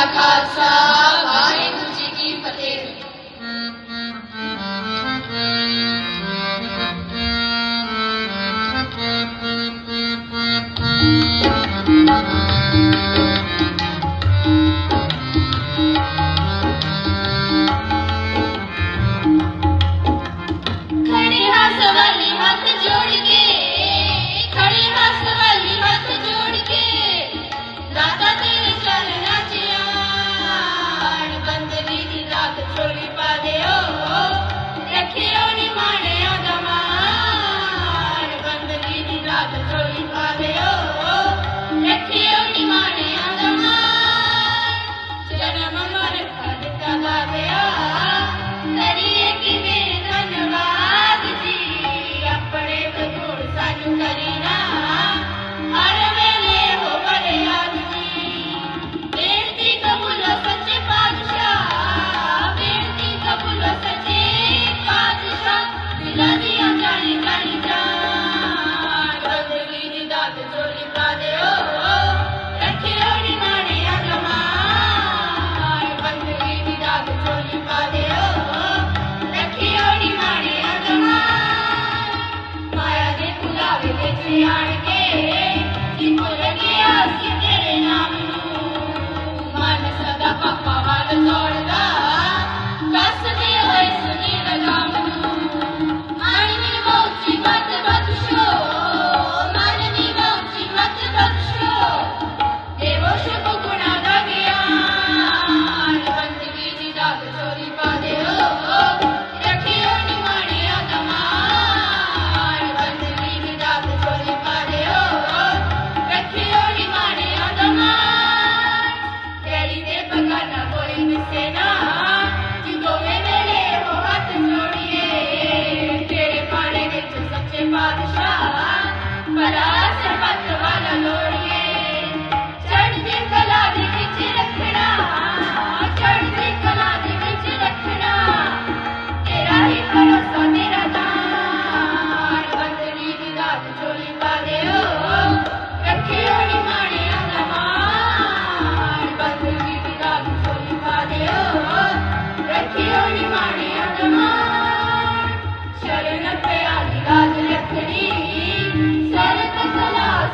Shaka.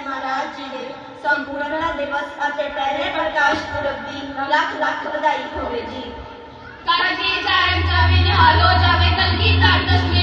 ਭੈਣ ਮਹਾਰਾਜ ਜੀ ਦੇ ਸੰਪੂਰਨਾ ਦਿਵਸ ਅਤੇ ਪਹਿਲੇ ਪ੍ਰਕਾਸ਼ ਪੁਰਬ ਦੀ ਲੱਖ ਲੱਖ ਵਧਾਈ ਹੋਵੇ ਜੀ। ਕਾਜੀ ਜਾਣ ਜਾਵੇ ਨਿਹਾਲੋ ਜਾਵੇ ਕਲਗੀ ਧਰ ਕਸ਼ਮੀਰ